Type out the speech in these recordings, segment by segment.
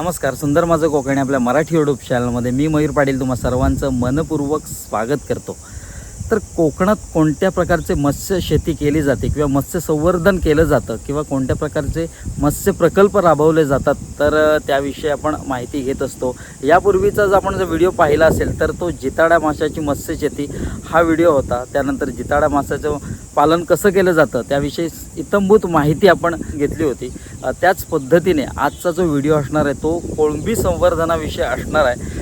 नमस्कार सुंदर माझं कोकणी आपल्या मराठी युट्यूब चॅनलमध्ये मी मयूर पाटील तुम्हा सर्वांचं मनपूर्वक स्वागत करतो. तर कोकणात कोणत्या प्रकारचे मत्स्य शेती केली जाते किंवा मत्स्य संवर्धन केलं जातं किंवा कोणत्या प्रकारचे मत्स्य प्रकल्प राबवले जातात तर त्याविषयी आपण माहिती घेत असतो. यापूर्वीचा जर आपण जर व्हिडिओ पाहिला असेल तर तो जिताडा माशाची मत्स्य शेती हा व्हिडिओ होता. त्यानंतर जिताडा माशाचं पालन कसं केलं जातं त्याविषयी इतंभूत माहिती आपण घेतली होती. त्याच पद्धतीने आजचा जो व्हिडिओ असणार आहे तो कोळंबी संवर्धनाविषयी असणार आहे.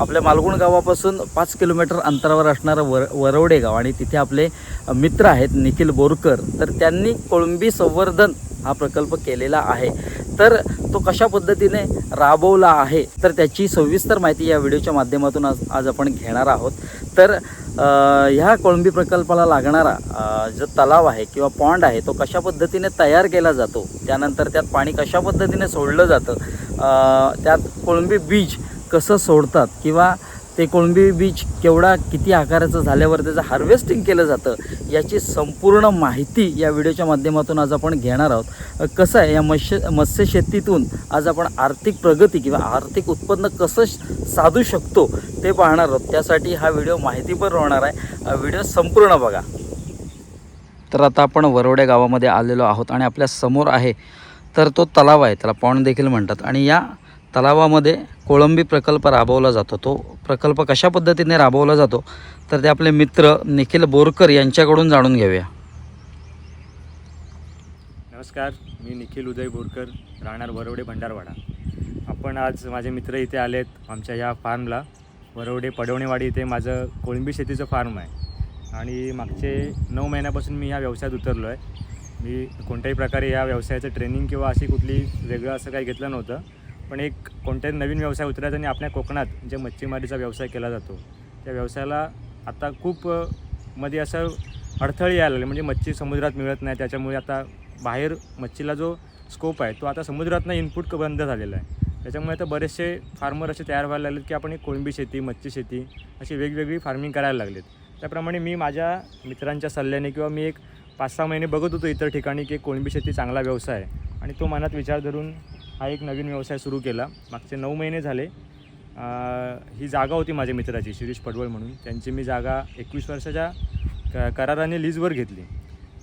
आपल्या मालगुण गावापासून पाच किलोमीटर अंतरावर असणारं वर वरवडे गाव आणि तिथे आपले मित्र आहेत निखिल बोरकर तर त्यांनी कोळंबी संवर्धन हा प्रकल्प केलेला आहे. तर तो कशा पद्धतीने राबवला आहे? तर त्याची सविस्तर माहिती या व्हिडिओच्या माध्यमातून आज आज आपण घेणार आहोत. तर ह्या कोळंबी प्रकल्पाला लागणारा जो तलाव आहे किंवा पॉन्ड आहे तो कशा पद्धतीने तयार केला जातो? त्यानंतर त्यात पाणी कशा पद्धतीने सोडलं जातं? त्यात कोळंबी बीज कसं सोडतात? किंवा ते कोळंबी बीज केवढा किती आकाराचं झाल्यावर त्याचं हार्वेस्टिंग केलं जातं याची संपूर्ण माहिती या व्हिडिओच्या माध्यमातून आज आपण घेणार आहोत. कसं आहे या मत्स्य मत्स्यशेतीतून आज आपण आर्थिक प्रगती किंवा आर्थिक उत्पन्न कसं साधू शकतो ते पाहणार आहोत. त्यासाठी हा व्हिडिओ माहितीपर होणार आहे. व्हिडिओ संपूर्ण बघा. तर आता आपण वरोडे गावामध्ये आलेलो आहोत आणि आपल्यासमोर आहे तर तो तलाव आहे त्याला पॉन्ड देखील म्हणतात. आणि या तलावामध्ये कोळंबी प्रकल्प राबवला जातो. तो प्रकल्प कशा पद्धतीने राबवला जातो? तर ते आपले मित्र निखिल बोरकर यांच्याकडून जाणून घेऊया. नमस्कार मी निखिल उदय बोरकर राहणार वरवडे भंडारवाडा. आपण आज माझे मित्र इथे आलेत आमच्या या फार्मला वरवडे पडवणेवाडी इथे माझं कोळंबी शेतीचं फार्म आहे. आणि मागचे नऊ महिन्यापासून मी ह्या व्यवसायात उतरलो आहे मी कोणत्याही प्रकारे या व्यवसायाचं ट्रेनिंग किंवा अशी कुठली वेगळं असं काही घेतलं नव्हतं. पण एक कोणत्याही नवीन व्यवसाय उतरायचा आणि आपल्या कोकणात जे मच्छीमारीचा व्यवसाय केला जातो त्या व्यवसायाला आता खूप मध्ये असं अडथळे यायला लागले. म्हणजे मच्छी समुद्रात मिळत नाही त्याच्यामुळे आता बाहेर मच्छीला जो स्कोप आहे तो आता समुद्रातनं इनपुट बंद झालेला आहे. त्याच्यामुळे आता बरेचसे फार्मर असे तयार व्हायला लागलेत की आपण एक कोळंबी शेती मच्छी शेती अशी वेगवेगळी फार्मिंग करायला लागलेत. त्याप्रमाणे मी माझ्या मित्रांच्या सल्ल्याने किंवा मी एक पाच सहा महिने बघत होतो इतर ठिकाणी की कोळंबी शेती चांगला व्यवसाय आहे. आणि तो मनात विचार धरून हा एक नवीन व्यवसाय सुरू केला. मागचे नऊ महिने झाले. ही जागा होती माझ्या मित्राची शिरीष पडवळ म्हणून. त्यांची मी जागा एकवीस वर्षाच्या क कराराने लीजवर घेतली.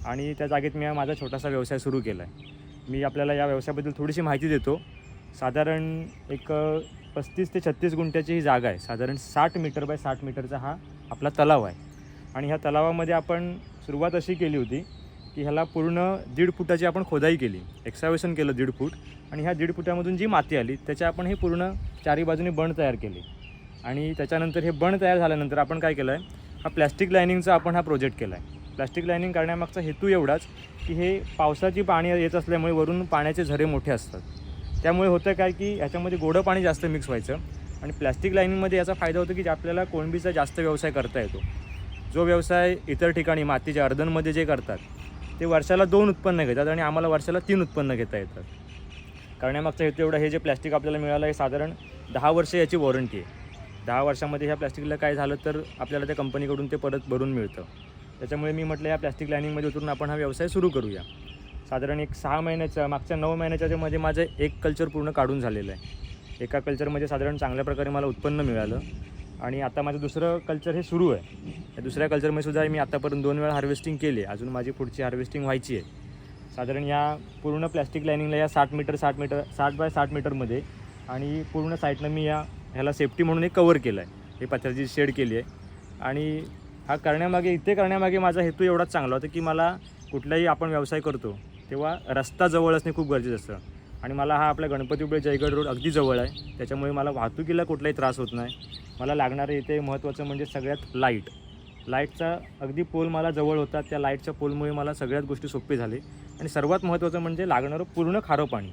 आणि त्या जागेत मी हा माझा छोटासा व्यवसाय सुरू केला आहे मी आपल्याला या व्यवसायाबद्दल थोडीशी माहिती देतो. साधारण एक पस्तीस ते छत्तीस गुंठ्याची ही जागा आहे. साधारण साठ मीटर बाय साठ मीटरचा हा आपला तलाव आहे. आणि ह्या तलावामध्ये आपण सुरुवात अशी केली होती की ह्याला पूर्ण दीड फुटाची आपण खोदाई केली. एक्सावेशन केलं दीड फूट. आणि ह्या दीड फुटामधून जी माती आली त्याच्या आपण हे पूर्ण चारी बाजूने बण तयार केले. आणि त्याच्यानंतर हे बण तयार झाल्यानंतर आपण काय केलं आहे हा प्लॅस्टिक लायनिंगचा आपण हा प्रोजेक्ट केला आहे प्लॅस्टिक लायनिंग करण्यामागचा हेतू एवढाच की हे पावसाची पाणी येत असल्यामुळे वरून पाण्याचे झरे मोठे असतात. त्यामुळे होतं काय की ह्याच्यामध्ये गोडं पाणी जास्त मिक्स व्हायचं. आणि प्लॅस्टिक लायनिंगमध्ये याचा फायदा होतो की आपल्याला कोळंबीचा जास्त व्यवसाय करता येतो. जो व्यवसाय इतर ठिकाणी मातीच्या अर्धनमध्ये जे करतात ते वर्षाला दोन उत्पन्न घेतात आणि आम्हाला वर्षाला तीन उत्पन्न घेता येतात. करण्यामागचा हेतू एवढा हे जे प्लॅस्टिक आपल्याला मिळालं आहे साधारण दहा वर्ष याची वॉरंटी आहे. दहा वर्षामध्ये ह्या प्लॅस्टिकला काय झालं तर आपल्याला त्या कंपनीकडून ते परत भरून मिळतं. त्याच्यामुळे मी म्हटलं या प्लॅस्टिक लायनिंगमध्ये उतरून आपण हा व्यवसाय सुरू करूया. साधारण एक सहा महिन्याच्या मागच्या नऊ महिन्याच्या मध्ये माझं एक कल्चर पूर्ण काढून झालेलं आहे. एका कल्चरमध्ये साधारण चांगल्या प्रकारे मला उत्पन्न मिळालं. आणि आता माझं दुसरं कल्चर हे सुरू आहे. या दुसऱ्या कल्चरमध्ये सुद्धा मी आतापर्यंत दोन वेळा हार्वेस्टिंग केली आहे. अजून माझी पुढची हार्वेस्टिंग व्हायची आहे. साधारण या पूर्ण प्लॅस्टिक लायनिंगला या साठ मीटर साठ मीटर साठ बाय साठ मीटरमध्ये आणि पूर्ण साईडनं मी या ह्याला सेफ्टी म्हणून एक कवर केलं आहे. हे पत्र्याची शेड केली आहे. आणि हा करण्यामागे इथे करण्यामागे माझा हेतू एवढाच चांगला होता की मला कुठलाही आपण व्यवसाय करतो तेव्हा रस्ता जवळ असणे खूप गरजेचं असतं. आणि मला हा आपला गणपतीपुळे जयगड रोड अगदी जवळ आहे. त्याच्यामुळे मला वाहतुकीला कुठलाही त्रास होत नाही. मला लागणारं इथे महत्त्वाचं म्हणजे सगळ्यात लाइट लाईटचा अगदी पोल मला जवळ होता. त्या लाईटच्या पोलमुळे मला सगळ्यात गोष्टी सोपी झाली. आणि सर्वात महत्त्वाचं म्हणजे लागणारं पूर्ण खारं पाणी.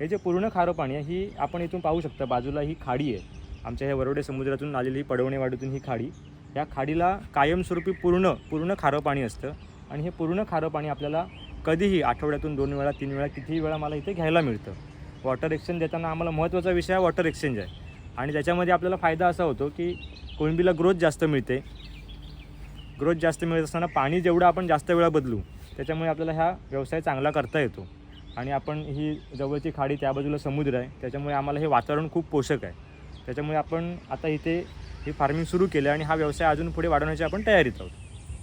हे जे पूर्ण खारं पाणी आहे ही आपण इथून पाहू शकता. बाजूला ही खाडी आहे. आमच्या ह्या वरोडे समुद्रातून आलेली पडवणेवाडीतून ही खाडी. या खाडीला कायमस्वरूपी पूर्ण पूर्ण खारं पाणी असतं. आणि हे पूर्ण खारं पाणी आपल्याला कधीही आठवड्यातून दोन वेळा तीन वेळा कितीही वेळा मला इथे घ्यायला मिळतं. वॉटर एक्सचेंज देताना आम्हाला महत्त्वाचा विषय वॉटर एक्सचेंज आहे. आणि त्याच्यामध्ये आपल्याला फायदा असा होतो की कोळंबीला ग्रोथ जास्त मिळते. ग्रोथ जास्त मिळत असताना पाणी जेवढं आपण जास्त वेळा बदलू त्याच्यामुळे आपल्याला हा व्यवसाय चांगला करता येतो. आणि आपण ही जवळची खाडी त्या बाजूला समुद्र आहे त्याच्यामुळे आम्हाला हे वातावरण खूप पोषक आहे. त्याच्यामुळे आपण आता इथे ही फार्मिंग सुरू केलं आणि हा व्यवसाय अजून पुढे वाढवण्याची आपण तयारीत आहोत.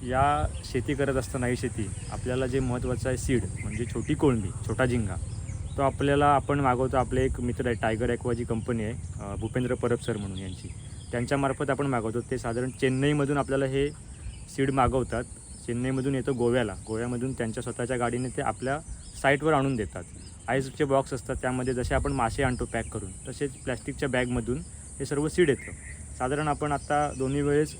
या शेती करत असताना ही शेती आपल्याला जे महत्त्वाचं आहे सीड म्हणजे छोटी कोळंबी छोटा झिंगा तो आपल्याला आपण मागवतो. आपले एक मित्र आहे टायगर ॲक्वा जी कंपनी आहे भूपेंद्र परब सर म्हणून यांची. त्यांच्यामार्फत आपण मागवतो. ते साधारण चेन्नईमधून आपल्याला हे सीड मागवतात. चेन्नईमधून येतो गोव्याला. गोव्यामधून त्यांच्या स्वतःच्या गाडीने ते आपल्या साईटवर आणून देतात. आईसचे बॉक्स असतात त्यामध्ये जसे आपण मासे आणतो पॅक करून तसेच प्लॅस्टिकच्या बॅगमधून हे सर्व सीड येतं. साधारण आपण आत्ता दोन्ही वेळेस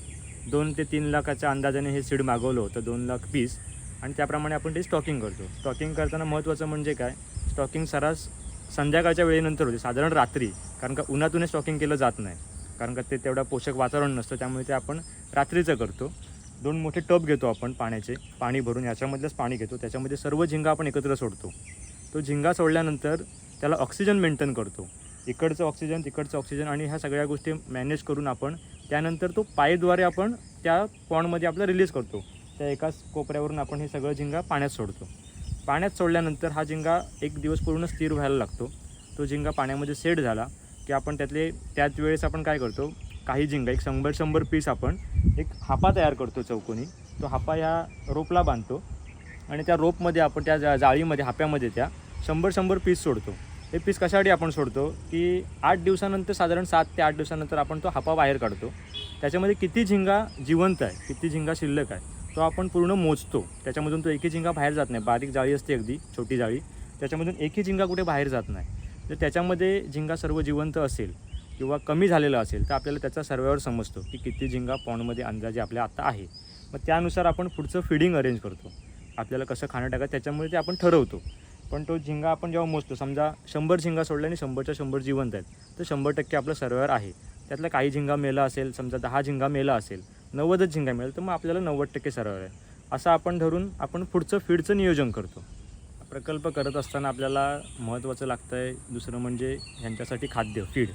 दोन ते तीन लाखाच्या अंदाजाने हे सीड मागवलं होतं दोन लाख पीस आणि त्याप्रमाणे आपण ते स्टॉकिंग करतो. स्टॉकिंग करताना महत्त्वाचं म्हणजे काय? स्टॉकिंग सरास संध्याकाळच्या वेळेनंतर होते साधारण रात्री. कारण का उन्हातूनच स्टॉकिंग केलं जात नाही. कारण का ते तेवढं पोषक वातावरण नसतं त्यामुळे ते आपण रात्रीचं करतो. दोन मोठे टब घेतो आपण पाण्याचे पाणी भरून. याच्यामधलंच पाणी घेतो. त्याच्यामध्ये सर्व झिंगा आपण एकत्र सोडतो. तो झिंगा सोडल्यानंतर त्याला ऑक्सिजन मेंटेन करतो. इकडचं ऑक्सिजन तिकडचं ऑक्सिजन आणि ह्या सगळ्या गोष्टी मॅनेज करून आपण त्यानंतर तो पायद्वारे आपण त्या पॉन्डमध्ये आपला रिलीज करतो. त्या एकाच कोपऱ्यावरून आपण हे सगळं झिंगा पाण्यात सोडतो. पाण्यात सोडल्यानंतर हा झिंगा एक दिवस पूर्ण स्थिर व्हायला लागतो. तो झिंगा पाण्यामध्ये सेट झाला की आपण त्यातले त्याच वेळेस आपण काय करतो काही झिंगा एक शंभर शंभर पीस आपण एक हापा तयार करतो चौकोनी. तो हापा ह्या रोपला बांधतो आणि त्या रोपमध्ये आपण त्या जा- जाळीमध्ये हाप्यामध्ये त्या शंभर शंभर पीस सोडतो. हे पीस कशासाठी आपण सोडतो? की आठ दिवसानंतर साधारण सात ते आठ दिवसानंतर आपण तो हापा बाहेर काढतो. त्याच्यामध्ये किती झिंगा जिवंत आहे किती झिंगा शिल्लक आहे तो आपण पूर्ण मोजतो. त्याच्यामधून तो एकही झिंगा बाहेर जात नाही. बारीक जाळी असते अगदी छोटी जाळी. त्याच्यामधून एकही झिंगा कुठे बाहेर जात नाही. जर त्याच्यामध्ये झिंगा सर्व जिवंत असेल किंवा कमी झालेला असेल तर आपल्याला त्याचा सर्वेवर समजतो की किती झिंगा पॉन्डमध्ये अंदाजे आपल्या आता आहे. मग त्यानुसार आपण पुढचं फिडिंग अरेंज करतो. आपल्याला कसं खाणं टाकायचं त्याच्यामुळे ते आपण ठरवतो. पण तो झिंगा आपण जेव्हा मोजतो समजा शंभर झिंगा सोडला आणि शंभरच्या शंभर जिवंत आहेत तर शंभर टक्के आपलं सर्वेवर आहे. त्यातला काही झिंगा मेला असेल समजा दहा झिंगा मेला असेल नव्वदच झिंगा मिळेल तर मग आपल्याला नव्वद टक्के सर्वेवर आहे. असं आपण धरून आपण पुढचं फीडचं नियोजन करतो. प्रकल्प करत असताना आपल्याला महत्त्वाचं लागतं आहे दुसरं म्हणजे ह्यांच्यासाठी खाद्य फीड.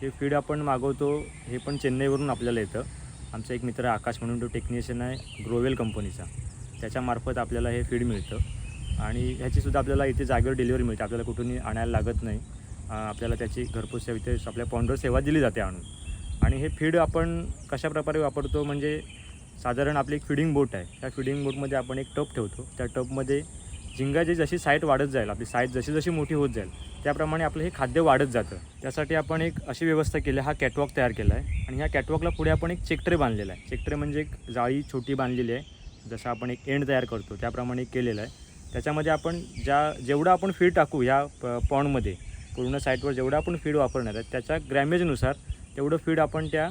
हे फीड आपण मागवतो हे पण चेन्नईवरून आपल्याला येतं. आमचा एक मित्र आकाश म्हणून तो टेक्निशियन आहे ग्रोवेल कंपनीचा त्याच्यामार्फत आपल्याला हे फीड मिळतं. आणि ह्याचीसुद्धा आपल्याला इथे जागेवर डिलिव्हरी मिळते. आपल्याला कुठूनही आणायला लागत नाही. आपल्याला त्याची घरपोच सेवा इथे आपल्या पॉन्डर सेवा दिली जाते आणून. आणि हे फीड आपण कशा प्रकारे वापरतो? म्हणजे साधारण आपली एक फिडिंग बोट आहे. त्या फिडिंग बोटमध्ये आपण एक टब ठेवतो. त्या टबमध्ये झिंगाची जशी साईट वाढत जाईल आपली साईट जशी जशी मोठी होत जाईल त्याप्रमाणे आपलं हे खाद्य वाढत जातं. त्यासाठी आपण एक अशी व्यवस्था केली आहे. हा कॅटवॉक तयार केला आहे. आणि ह्या कॅटवॉकला पुढे आपण एक चेकट्रे बांधलेला आहे. चेकट्रे म्हणजे एक जाळी छोटी बांधलेली आहे. जसं आपण एक एंड तयार करतो त्याप्रमाणे एक केलेलं आहे. त्याच्यामध्ये आपण ज्या जेवढं आपण फीड टाकू ह्या प पॉन्डमध्ये पूर्ण साईटवर जेवढं आपण फीड वापरणार आहे त्याच्या ग्रॅमेजनुसार तेवढं फीड आपण त्या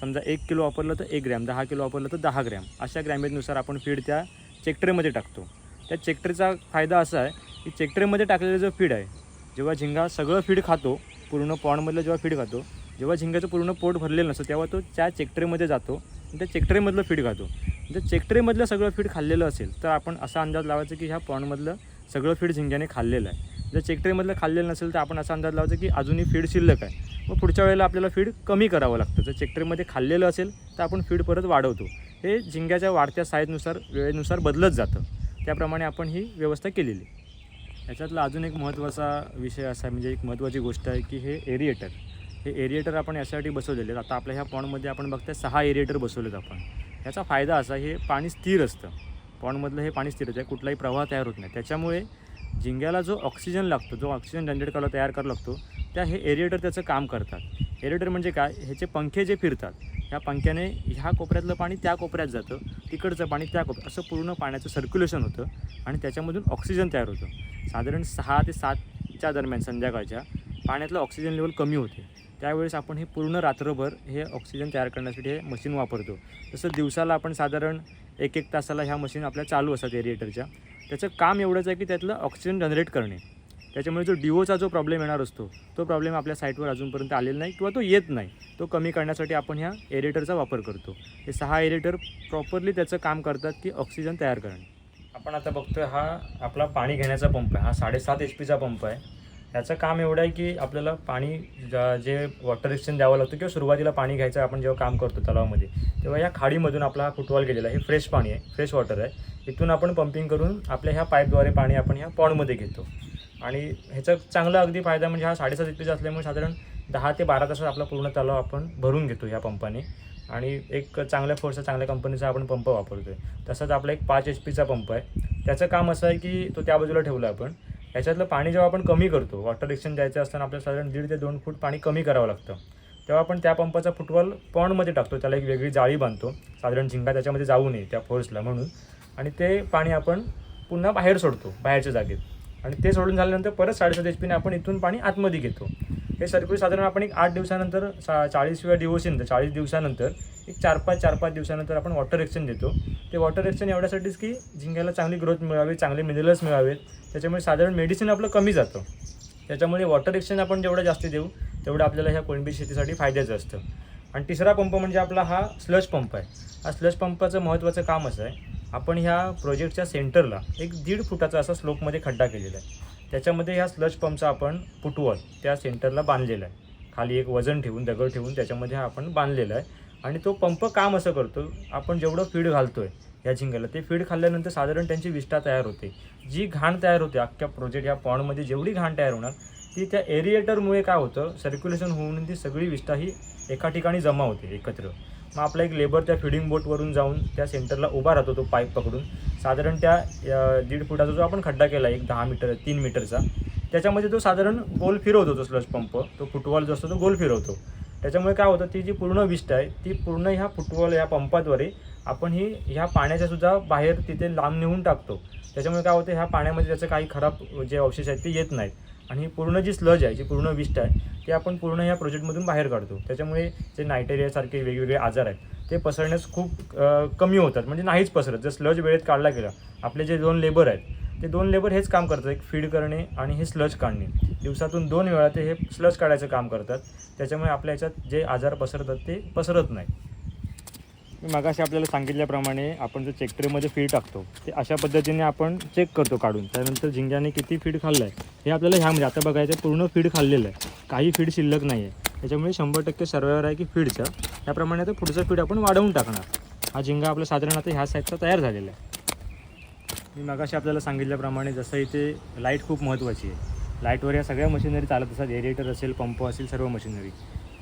समजा एक किलो वापरलं तर एक ग्रॅम दहा किलो वापरलं तर दहा ग्रॅम अशा ग्रॅमेजनुसार आपण फीड त्या चेकट्रेमध्ये टाकतो. त्या चेकट्रेचा फायदा असा आहे की चेकट्रेमध्ये टाकलेलं जो फीड आहे जेव्हा झिंगा सगळं फीड खातो पूर्ण पॉन्डमधलं जेव्हा फीड खातो जेव्हा झिंगाचं पूर्ण पोट भरलेलं नसतं तेव्हा तो त्या चेकट्रेमध्ये जातो आणि त्या चेकट्रेमधलं फीड खातो. जर चेकट्रेमधलं सगळं फीड खाल्लेलं असेल तर आपण असा अंदाज लावायचा की ह्या पॉन्डमधलं सगळं फीड झिंग्याने खाल्लेलं आहे. जर चेकट्रेमधलं खाल्लेलं नसेल तर आपण असा अंदाज लावायचा की अजूनही फीड शिल्लक आहे. मग पुढच्या वेळेला आपल्याला फीड कमी करावं लागतं. जर चेकट्रेमध्ये खाल्लेलं असेल तर आपण फीड परत वाढवतो. हे झिंग्याच्या वाढत्या साईजनुसार वेळेनुसार बदलत जातं. त्याप्रमाणे आपण ही व्यवस्था केलेली. याच्यातला अजून एक महत्त्वाचा विषय असा म्हणजे एक महत्त्वाची गोष्ट आहे की हे एरिएटर. हे एरिएटर आपण यासाठी बसवलेले आहेत. आता आपल्या ह्या पॉन्डमध्ये आपण बघताय सहा एरिएटर बसवलेत आपण. ह्याचा फायदा असा हे पाणी स्थिर असतं. पॉन्डमधलं हे पाणी स्थिर आहे कुठलाही प्रवाह तयार होत नाही. त्याच्यामुळे झिंग्याला जो ऑक्सिजन लागतो जो ऑक्सिजन जनरेट करायला तयार करायला लागतो त्या हे एरिएटर त्याचं काम करतात. एरिएटर म्हणजे काय? ह्याचे पंखे जे फिरतात ह्या पंख्याने ह्या कोपऱ्यातलं पाणी त्या कोपऱ्यात जातं तिकडचं पाणी त्या कोपऱ्यात असं पूर्ण पाण्याचं सर्क्युलेशन होतं आणि त्याच्यामधून ऑक्सिजन तयार होतं. साधारण सहा ते सातच्या दरम्यान संध्याकाळच्या पाण्यातलं ऑक्सिजन लेवल कमी होते. त्यावेळेस आपण हे पूर्ण रात्रभर हे ऑक्सिजन तयार करण्यासाठी हे मशीन वापरतो. तसं दिवसाला आपण साधारण एक एक तासाला ह्या मशीन आपल्या चालू असतात एरिएटरच्या त्याचं काम एवढंच आहे की त्यातलं ऑक्सिजन जनरेट करणे. त्याच्यामुळे जो डिओचा जो प्रॉब्लेम येणार असतो तो प्रॉब्लेम आपल्या साईटवर अजूनपर्यंत आलेला नाही किंवा तो येत नाही. तो कमी करण्यासाठी आपण ह्या एरिएटरचा वापर करतो. हे सहा एरिएटर प्रॉपरली त्याचं काम करतात की ऑक्सिजन तयार करणे. आपण आता बघतोय हा आपला पाणी घेण्याचा पंप आहे. हा साडेसात एच पीचा पंप आहे. ह्याचं काम एवढं आहे की आपल्याला पाणी जे वॉटर एक्सचेंज द्यावं लागतं किंवा सुरुवातीला पाणी घ्यायचं आपण जेव्हा काम करतो तलावामध्ये तेव्हा या खाडीमधून आपला हा फुटबॉल गेलेला आहे. हे फ्रेश पाणी आहे फ्रेश वॉटर आहे. इथून आपण पंपिंग करून आपल्या ह्या पाईपद्वारे पाणी आपण ह्या पॉन्डमध्ये घेतो. आणि ह्याचा चांगला अगदी फायदा म्हणजे हा साडेसात एच पीचा असल्यामुळे साधारण दहा ते बारा तासात आपला पूर्ण तलाव आपण भरून घेतो ह्या पंपाने आणि एक चांगल्या फोर्सचा चांगल्या कंपनीचा आपण पंप वापरतो आहे तसंच आपला एक पाच एच पीचा पंप आहे. त्याचं काम असं आहे की तो त्या बाजूला ठेवला आपण. याच्यातलं पाणी जेव्हा आपण कमी करतो वॉटर एक्सचेंज द्यायचं असताना आपल्याला साधारण दीड ते दोन फूट पाणी कमी करावं लागतं तेव्हा आपण त्या पंपाचा फुटबॉल पॉन्डमध्ये टाकतो. त्याला एक वेगळी जाळी बांधतो. साधारण झिंगा त्याच्यामध्ये जाऊ नये त्या फोर्सला म्हणून. आणि ते पाणी आपण पुन्हा बाहेर सोडतो बाहेरच्या जागेत. आणि ते सोडून झाल्यानंतर परत साडेसात एच पीने आपण इथून पाणी आतमध्ये घेतो. हे सर्क्युट साधारण आपण एक आठ दिवसानंतर सा चाळीसव्या दिवसानंतर चाळीस दिवसानंतर एक चार पाच चार पाच दिवसानंतर आपण वॉटर एक्शन देतो. ते वॉटर एक्शन एवढ्यासाठीच की झिंग्याला चांगली ग्रोथ मिळावी चांगले मिनरल्स मिळावेत. त्याच्यामुळे साधारण मेडिसिन आपलं कमी जातं. त्याच्यामुळे वॉटर एक्शन आपण जेवढं जास्त देऊ तेवढं आपल्याला ह्या कोळंबी शेतीसाठी फायद्याचं असतं. आणि तिसरा पंप म्हणजे आपला हा स्लज पंप आहे. हा स्लज पंपाचं महत्त्वाचं काम असं आहे. आपण ह्या प्रोजेक्टच्या सेंटरला एक दीड फुटाचा असा स्लोपमध्ये खड्डा केलेला आहे. त्याच्यामध्ये ह्या स्लज पंपचा आपण फुटवॉल त्या सेंटरला बांधलेला आहे. खाली एक वजन ठेवून दगड ठेवून त्याच्यामध्ये हा आपण बांधलेला आहे. आणि तो पंप काम असं करतो आपण जेवढं फीड घालतो आहे या झिंगाला ते फीड खाल्ल्यानंतर साधारण त्यांची विष्ठा तयार होते. जी घाण तयार होते अख्ख्या प्रोजेक्ट या पॉन्डमध्ये जेवढी घाण तयार होणार ती त्या एरिएटरमुळे काय होतं सर्क्युलेशन होऊन ती सगळी विष्ठा ही एका ठिकाणी जमा होते एकत्र. मग आपला एक लेबर त्या फिडिंग बोटवरून जाऊन त्या सेंटरला उभा राहतो तो पाईप पकडून. साधारण त्या दीड फुटाचा जो आपण खड्डा केला एक दहा मीटर तीन मीटरचा त्याच्यामध्ये तो साधारण गोल फिरवतो तो स्लज पंप तो फुटबॉल जो असतो तो गोल फिरवतो. त्याच्यामुळे काय होतं ती जी पूर्ण विष्ट आहे ती पूर्ण ह्या फुटबॉल या पंपाद्वारे आपण ही ह्या पाण्याच्या सुद्धा बाहेर तिथे लांब नेऊन टाकतो. त्याच्यामुळे काय होतं ह्या पाण्यामध्ये त्याचं काही खराब जे अवशेष आहेत ते येत नाहीत. आणि पूर्ण जी स्लज आहे जी पूर्ण विष्ट आहे ती आपण पूर्ण या प्रोजेक्टमधून बाहेर काढतो. त्याच्यामुळे जे नायटेरियासारखे वेगवेगळे आजार आहेत ते पसरण्यास खूप कमी होतात. म्हणजे नाहीच पसरत. जर स्लज वेळेत काढला गेला आपले जे दोन लेबर आहेत ते दोन लेबर हेच काम करतात. एक फीड करणे आणि हे स्लज काढणे. दिवसातून दोन वेळा ते हे स्लज काढायचं काम करतात. त्याच्यामुळे आपल्या याच्यात जे आजार पसरतात ते पसरत नाही मी मगाशी आपल्याला सांगितल्याप्रमाणे आपण जो चेकट्रेमध्ये फीड टाकतो ते अशा पद्धतीने आपण चेक करतो काढून. त्यानंतर झिंग्याने किती फीड खाल्लं आहे हे आपल्याला ह्यामध्ये आता बघायचं पूर्ण फीड खाल्लेलं आहे. काही फीड शिल्लक नाही आहे त्याच्यामुळे शंभर टक्के सर्वेवर आहे की फीडचं त्याप्रमाणे आता पुढचं फीड आपण वाढवून टाकणार. हा झिंगा आपला साधारण आता ह्या साईडचा तयार झालेला आहे. मी मगाशी आपल्याला सांगितल्याप्रमाणे जसं इथे लाइट खूप महत्त्वाची आहे. लाईटवर या सगळ्या मशिनरी चालत असतात. एरिएटर असेल पंप असेल सर्व मशिनरी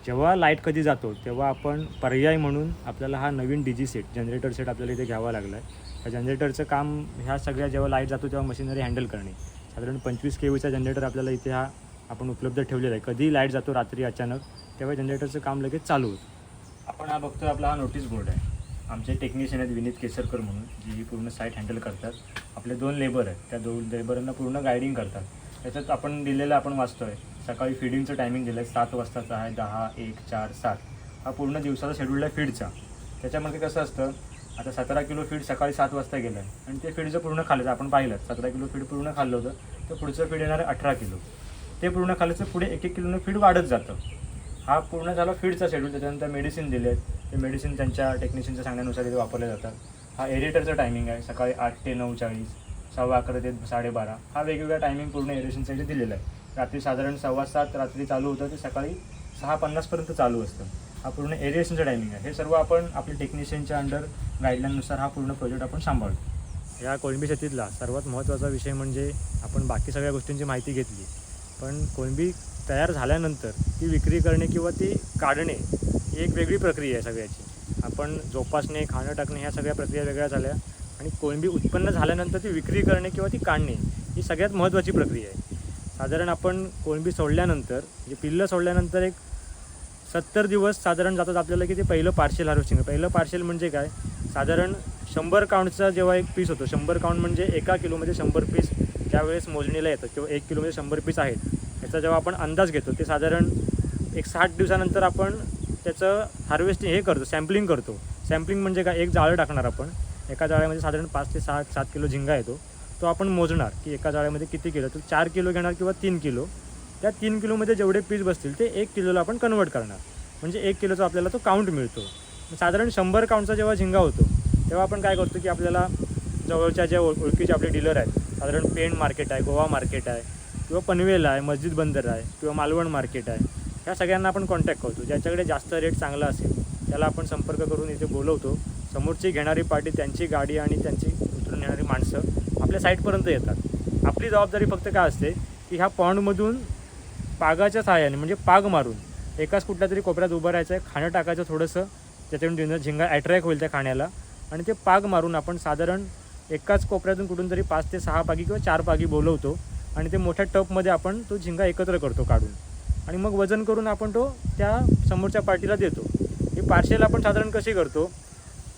जेव्हा लाइट कधी जातो तेव्हा आपण पर्याय म्हणून आपल्याला हा नवीन D G set generator set आपल्याला इथे घ्यावा लागला आहे त्या जनरेटरचं काम ह्या सगळ्या जेव्हा लाइट जातो तेव्हा मशिनरी हँडल करणे. साधारण पंचवीस के व्हीचा जनरेटर आपल्याला इथे हा आपण उपलब्ध ठेवलेला आहे. कधी लाइट जातो रात्री अचानक तेव्हा जनरेटरचं काम लगेच चालू होतं. आपण हा बघतो आपला हा नोटीस बोर्ड आहे. आमचे टेक्निशियन आहेत विनीत केसरकर म्हणून जी ही पूर्ण साईट हँडल करतात. आपले दोन लेबर आहेत. त्या दोन लेबरांना पूर्ण गायडिंग करतात. त्याच्यात आपण दिलेलं आपण वाचतो आहे सकाळी फिडिंगचं टायमिंग दिलं आहे सात वाजताचं आहे दहा एक चार सात. हा पूर्ण दिवसाचा शेड्यूल आहे फीडचा त्याच्यामध्ये कसं असतं आता सतरा किलो फीड सकाळी सात वाजता गेलं आहे आणि ते फीडचं पूर्ण खाल्लं आपण पाहिलं सतरा किलो फीड पूर्ण खाल्लं होतं तर पुढचं फीड येणार आहे अठरा किलो. ते पूर्ण खाल्ल्याचं पुढे एक एक किलोनं फीड वाढत जातं. हा पूर्ण झाला फीडचा शेड्यूल त्याच्यानंतर मेडिसिन दिले आहेत. ते मेडिसिन त्यांच्या टेक्निशियनच्या सांगण्यानुसार इथे वापरले जातात. हा एडिटरचा टायमिंग आहे सकाळी आठ ते नऊ चाळीस सव्वा अकरा ते साडेबारा. हा वेगवेगळा टायमिंग पूर्ण एडिशनसाठी दिलेला आहे. रात्री साधारण सव्वा सात रात्री चालू होतं ते सकाळी सहा पन्नासपर्यंत चालू असतं. हा पूर्ण एरिएशनचा टायमिंग आहे. हे सर्व आपण आपल्या टेक्निशियनच्या अंडर गाईडलाईननुसार हा पूर्ण प्रोजेक्ट आपण सांभाळतो. या कोळंबी शेतीतला सर्वात महत्त्वाचा विषय म्हणजे आपण बाकी सगळ्या गोष्टींची माहिती घेतली. पण कोळंबी तयार झाल्यानंतर ती विक्री करणे किंवा ती काढणे ही एक वेगळी प्रक्रिया आहे सगळ्याची. आपण जोपासणे खाणं टाकणे ह्या सगळ्या प्रक्रिया वेगळ्या झाल्या आणि कोळंबी उत्पन्न झाल्यानंतर ती विक्री करणे किंवा ती काढणे ही सगळ्यात महत्त्वाची प्रक्रिया आहे. साधारण आपण कोळंबी सोडल्यानंतर म्हणजे पिल्लं सोडल्यानंतर एक सत्तर दिवस साधारण जातात आपल्याला की ते पहिलं पार्शल हार्वेस्टिंग पहिलं पार्शल म्हणजे काय? साधारण शंभर काउंटचा जेव्हा एक पीस होतो शंभर काउंट म्हणजे एका किलोमध्ये शंभर पीस ज्यावेळेस मोजणीला येतात किंवा एक किलोमध्ये शंभर पीस आहेत याचा जेव्हा आपण अंदाज घेतो ते साधारण एक साठ दिवसानंतर आपण त्याचं हार्वेस्टिंग हे करतो सॅम्पलिंग करतो. सॅम्पलिंग म्हणजे काय? एक जाळं टाकणार आपण. एका जाळ्यामध्ये साधारण पाच ते सहा सात किलो झिंगा येतो. तो आपण मोजणार की एका जाळ्यामध्ये किती किलो तर चार किलो घेणार किंवा तीन किलो. त्या तीन किलोमध्ये जेवढे पीस बसतील ते एक किलोला आपण कन्वर्ट करणार. म्हणजे एक किलोचा आपल्याला तो काउंट मिळतो. साधारण शंभर काउंटचा जेव्हा झिंगा होतो तेव्हा आपण काय करतो की आपल्याला जवळच्या ज्या ओळ ओळखीचे आपले डीलर आहेत साधारण पेण मार्केट आहे गोवा मार्केट आहे किंवा पनवेल आहे मस्जिद बंदर आहे किंवा मालवण मार्केट आहे ह्या सगळ्यांना आपण कॉन्टॅक्ट करतो. ज्याच्याकडे जास्त रेट चांगला असेल त्याला आपण संपर्क करून इथे बोलवतो. समोरची घेणारी पार्टी त्यांची गाडी आणि त्यांची उतरून येणारी माणसं आपल्या साईटपर्यंत येतात. आपली जबाबदारी फक्त काय असते की ह्या पॉन्डमधून पागाच्या सहाय्याने म्हणजे पाग मारून एकाच कुठल्या तरी कोपऱ्यात उभं राहायचं आहे खाणं टाकायचं थोडंसं त्याच्यातून झिंगा झिंगा होईल त्या खाण्याला. आणि ते पाग मारून आपण साधारण एकाच कोपऱ्यातून कुठून तरी पाच ते सहा पागी किंवा चार पागी बोलवतो आणि ते मोठ्या टपमध्ये आपण तो झिंगा एकत्र करतो काढून. आणि मग वजन करून आपण तो त्या समोरच्या पार्टीला देतो. ही पार्शल आपण साधारण कशी करतो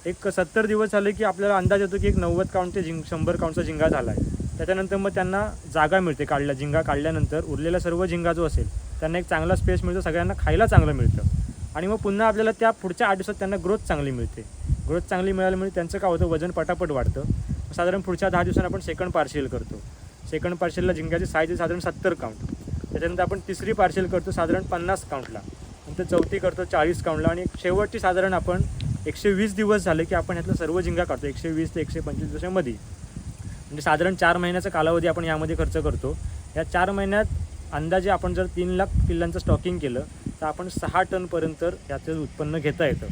एक सत्तर दिवस झाले की आपल्याला अंदाज येतो की एक नव्वद काउंट ते जिंग शंभर काउंटचा झिंगा झाला आहे त्याच्यानंतर मग त्यांना जागा मिळते काढल्या झिंगा काढल्यानंतर उरलेला सर्व झिंगा जो असेल त्यांना एक चांगला स्पेस मिळतो सगळ्यांना खायला चांगलं मिळतं. आणि मग पुन्हा आपल्याला त्या पुढच्या आठ दिवसात त्यांना ग्रोथ चांगली मिळते. ग्रोथ चांगली मिळाल्यामुळे त्यांचं काय होतं वजन पटापट वाढतं. साधारण पुढच्या दहा दिवसांनी आपण सेकंड पार्शल करतो. सेकंड पार्शलला झिंगाची साईज आहे साधारण सत्तर काउंट त्याच्यानंतर आपण तिसरी पार्शल करतो साधारण पन्नास काउंटला नंतर चौथी करतो चाळीस काउंटला आणि शेवटची साधारण आपण एकशे वीस दिवस झाले की आपण ह्यातलं सर्व झिंगा काढतो. एकशे वीस ते एकशे पंचवीस दिवसामध्ये. म्हणजे साधारण चार महिन्याचा कालावधी आपण यामध्ये खर्च करतो. या चार महिन्यात अंदाजे आपण जर तीन लाख पिल्लांचं स्टॉकिंग केलं तर आपण सहा टनपर्यंत याचं उत्पन्न घेता येतं.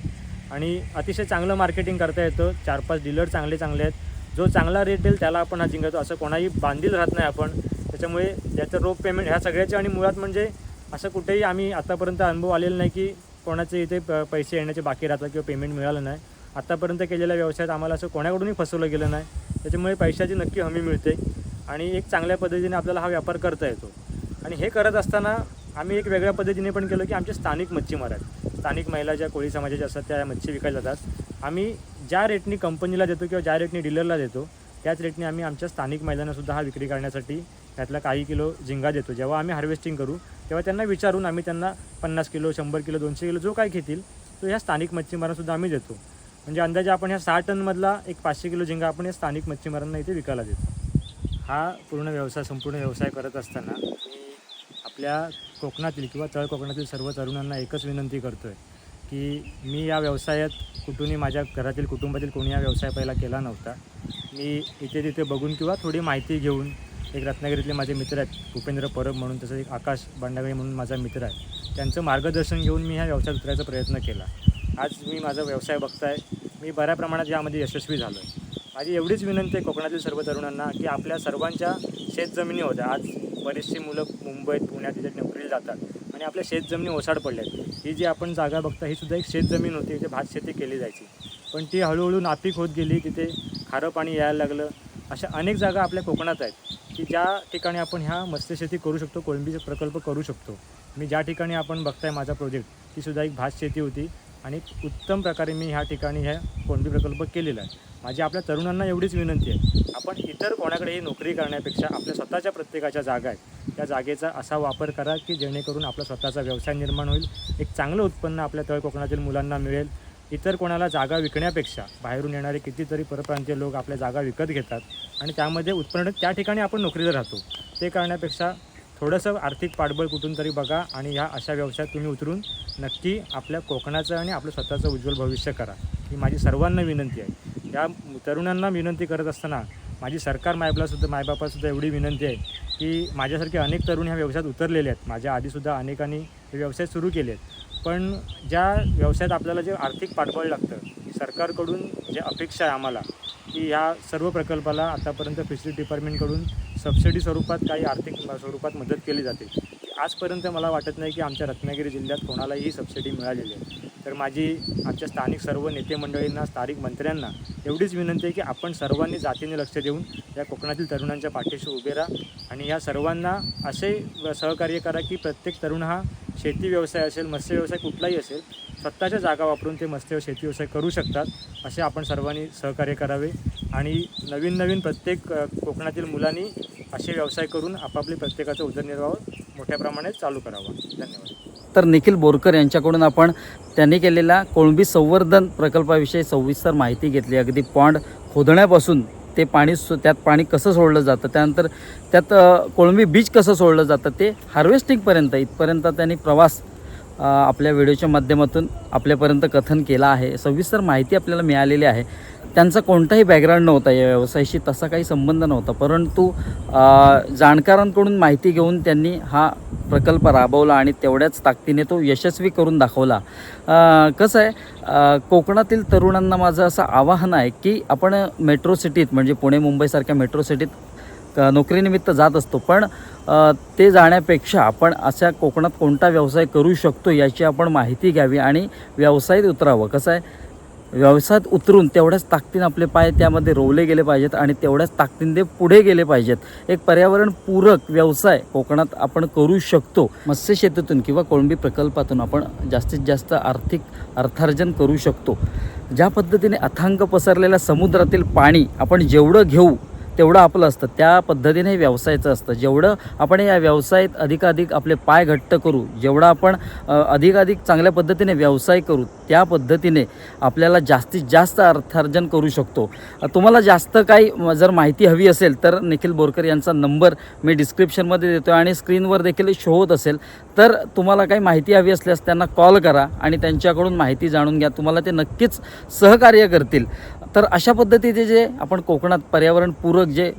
आणि अतिशय चांगलं मार्केटिंग करता येतं. चार पाच डीलर चांगले चांगले आहेत. जो चांगला रेट देईल त्याला आपण हा जिंकतो असं कोणाही बांधील राहत नाही आपण. त्याच्यामुळे त्याचं रोख पेमेंट ह्या सगळ्याचे आणि मुळात म्हणजे असं कुठेही आम्ही आतापर्यंत अनुभव आलेला नाही की कोणाचे इथे प- पैसे येण्याचे बाकी राहतात किंवा पेमेंट मिळालं नाही. आत्तापर्यंत केलेल्या व्यवसायात आम्हाला असं कोणाकडूनही फसवलं गेलं नाही. त्याच्यामुळे पैशाची नक्की हमी मिळते आणि एक चांगल्या पद्धतीने आपल्याला हा व्यापार करता येतो. आणि हे करत असताना आम्ही एक वेगळ्या पद्धतीने पण केलं की आमचे स्थानिक मच्छीमार आहेत स्थानिक महिला ज्या कोळी समाजाच्या असतात त्या मच्छी विकायला जातात. आम्ही ज्या रेटनी कंपनीला देतो किंवा ज्या रेटनी डीलरला देतो त्याच रेटने आम्ही आमच्या स्थानिक महिलांनासुद्धा हा विक्री करण्यासाठी त्यातला काही किलो झिंगा देतो. जेव्हा आम्ही हार्वेस्टिंग करू तेव्हा त्यांना विचारून आम्ही त्यांना पन्नास किलो शंभर किलो दोनशे किलो जो काय घेतील तो ह्या स्थानिक मच्छीमारांसुद्धा आम्ही देतो. म्हणजे अंदाजे आपण ह्या सहा टनमधला एक पाचशे किलो झिंगा आपण या स्थानिक मच्छीमारांना इथे विकायला देतो. हा पूर्ण व्यवसाय संपूर्ण व्यवसाय करत असताना मी आपल्या कोकणातील किंवा तळ कोकणातील सर्व तरुणांना एकच विनंती करतो आहे की मी या व्यवसायात कुठूनही माझ्या घरातील कुटुंबातील कोणी हा व्यवसाय पहिला केला नव्हता. मी इथे तिथे बघून किंवा थोडी माहिती घेऊन एक रत्नागिरीतले माझे मित्र आहेत भूपेंद्र परब म्हणून तसंच एक आकाश बांडागळे म्हणून माझा मित्र आहे. त्यांचं मार्गदर्शन घेऊन मी ह्या व्यवसायात उतरायचा प्रयत्न केला. आज मी माझा व्यवसाय बघताय. मी बऱ्या प्रमाणात यामध्ये यशस्वी झालो आहे माझी एवढीच विनंती आहे कोकणातील सर्व तरुणांना की आपल्या सर्वांच्या शेतजमिनी होत्या. आज बरीचशी मुलं मुंबईत पुण्यात तिथे नोकरीला जातात आणि आपल्या शेतजमिनी ओसाड पडल्या आहेत ही जी आपण जागा बघता ही सुद्धा एक शेतजमीन होती. इथे भात शेती केली जायची. पण ती हळूहळू नापीक होत गेली. तिथे खारं पाणी यायला लागलं. अशा अनेक जागा आपल्या कोकणात आहेत. की ज्या ठिकाणी आपण ह्या मत्स्यशेती करू शकतो कोळंबीचा प्रकल्प करू शकतो. मी ज्या ठिकाणी आपण बघताय माझा प्रोजेक्ट ती सुद्धा एक भात शेती होती आणि उत्तम प्रकारे मी ह्या ठिकाणी ह्या कोळंबी प्रकल्प केलेला आहे. माझी आपल्या तरुणांना एवढीच विनंती आहे. आपण इतर कोणाकडेही नोकरी करण्यापेक्षा आपल्या स्वतःच्या प्रत्येकाच्या जागा आहेत. त्या जागेचा असा वापर करा की जेणेकरून आपला स्वतःचा व्यवसाय निर्माण होईल. एक चांगलं उत्पन्न आपल्या तळ कोकणातील मुलांना मिळेल. इतर कोणाला जागा विकण्यापेक्षा बाहेरून येणारे कितीतरी परप्रांतीय लोक आपल्या जागा विकत घेतात आणि त्यामध्ये उत्पन्न त्या ठिकाणी आपण नोकरीला राहतो. ते करण्यापेक्षा थोडंसं आर्थिक पाठबळ कुठून तरी बघा आणि ह्या अशा व्यवसायात तुम्ही उतरून नक्की आपल्या कोकणाचं आणि आपलं स्वतःचं उज्ज्वल भविष्य करा. ही माझी सर्वांना विनंती आहे. या तरुणांना विनंती करत असताना माझी सरकार मायबापासुद्धा मायबापासुद्धा एवढी विनंती आहे की माझ्यासारखे अनेक तरुण ह्या व्यवसायात उतरलेले आहेत. माझ्या आधीसुद्धा अनेकांनी हे व्यवसाय सुरू केले आहेत पण ज्या व्यवसायात आपल्याला जे आर्थिक पाठबळ लागतं सरकारकडून जे अपेक्षा आहे आम्हाला की ह्या सर्व प्रकल्पाला आतापर्यंत फिशरीज डिपार्टमेंटकडून सबसिडी स्वरूपात काही आर्थिक स्वरूपात मदत केली जाते. आजपर्यंत मला वाटत नाही की आमच्या रत्नागिरी जिल्ह्यात कोणालाही सबसिडी मिळालेली आहे. तर माझी आमच्या स्थानिक सर्व नेते मंडळींना स्थानिक मंत्र्यांना एवढीच विनंती आहे की आपण सर्वांनी जातीने लक्ष देऊन या कोकणातील तरुणांच्या पाठीशी उभे राहा आणि या सर्वांना असे सहकार्य करा की प्रत्येक तरुण हा शेती व्यवसाय असेल मत्स्य व्यवसाय कुठलाही असेल स्वतःच्या जागा वापरून ते मत्स्य शेती व्यवसाय करू शकतात असे आपण सर्वांनी सहकार्य करावे आणि नवीन नवीन प्रत्येक कोकणातील मुलांनी असे व्यवसाय करून आपापले प्रत्येकाचा उदरनिर्वाह मोठ्या प्रमाणात चालू करावा. धन्यवाद. तर निखिल बोरकर यांच्याकडून आपण त्यांनी केलेला कोळंबी संवर्धन प्रकल्पाविषयी सविस्तर माहिती घेतली. अगदी पॉन्ड खोदण्यापासून ते पाणी सो त्यात पाणी कसं सोडलं जातं त्यानंतर त्यात कोळंबी बीज कसं सोडलं जातं ते हार्वेस्टिंगपर्यंत इथपर्यंत त्यांनी प्रवास आपल्या व्हिडिओच्या माध्यमातून आपल्यापर्यंत कथन केलं आहे. सविस्तर माहिती आपल्याला मिळालेली आहे. त्यांचा कोणताही बॅकग्राऊंड नव्हता या व्यवसायाशी तसा काही संबंध नव्हता. परंतु जाणकारांकडून माहिती घेऊन त्यांनी हा प्रकल्प राबवला आणि तेवढ्याच ताकदीने तो यशस्वी करून दाखवला. कसं आहे कोकणातील तरुणांना माझं असं आवाहन आहे की आपण मेट्रो सिटीत म्हणजे पुणे मुंबईसारख्या मेट्रो सिटीत नोकरीनिमित्त जात असतो. पण ते जाण्यापेक्षा आपण अशा कोकणात कोणता व्यवसाय करू शकतो याची आपण माहिती घ्यावी आणि व्यवसायात उतरावं. कसं आहे व्यवसायात उतरून तेवढ्याच ताकदीनं आपले पाय त्यामध्ये रोवले गेले पाहिजेत आणि तेवढ्याच ताकदीने ते पुढे गेले पाहिजेत. एक पर्यावरणपूरक व्यवसाय कोकणात आपण करू शकतो. मत्स्यशेतीतून किंवा कोळंबी प्रकल्पातून आपण जास्तीत जास्त आर्थिक अर्थार्जन करू शकतो. ज्या पद्धतीने अथांग पसरलेल्या समुद्रातील पाणी आपण जेवढं घेऊ तेवढं आपलं असतं. त्या पद्धतीने व्यवसायाचं असतं. जेवढं आपण या व्यवसायात अधिकाधिक आपले पाय घट्ट करू जेवढं आपण अधिकाधिक चांगल्या पद्धतीने व्यवसाय करू त्या पद्धतीने आपल्याला जास्तीत जास्त अर्थार्जन करू शकतो. तुम्हाला जास्त काही जर माहिती हवी असेल तर निखिल बोरकर यांचा नंबर मी डिस्क्रिप्शनमध्ये देतो आणि स्क्रीनवर देखील शो होत असेल तर तुम्हाला काही माहिती हवी असल्यास त्यांना कॉल करा आणि त्यांच्याकडून माहिती जाणून घ्या. तुम्हाला ते नक्कीच सहकार्य करतील. तर अशा पद्धतीचे जे आपण कोकणात पर्यावरणपूरक जे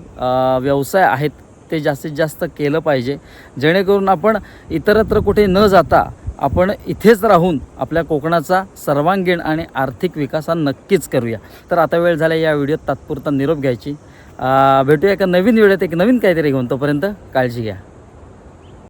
व्यवसाय आहेत ते जास्तीत जास्त केलं पाहिजे. जेणेकरून आपण इतरत्र कुठे न जाता आपण इथेच राहून आपल्या कोकणाचा सर्वांगीण आणि आर्थिक विकास हा नक्कीच करूया. तर आता वेळ झाला या व्हिडिओत तात्पुरता निरोप घ्यायची. भेटूया एका नवीन व्हिडिओत एक नवीन काहीतरी घेऊन तोपर्यंत काळजी घ्या.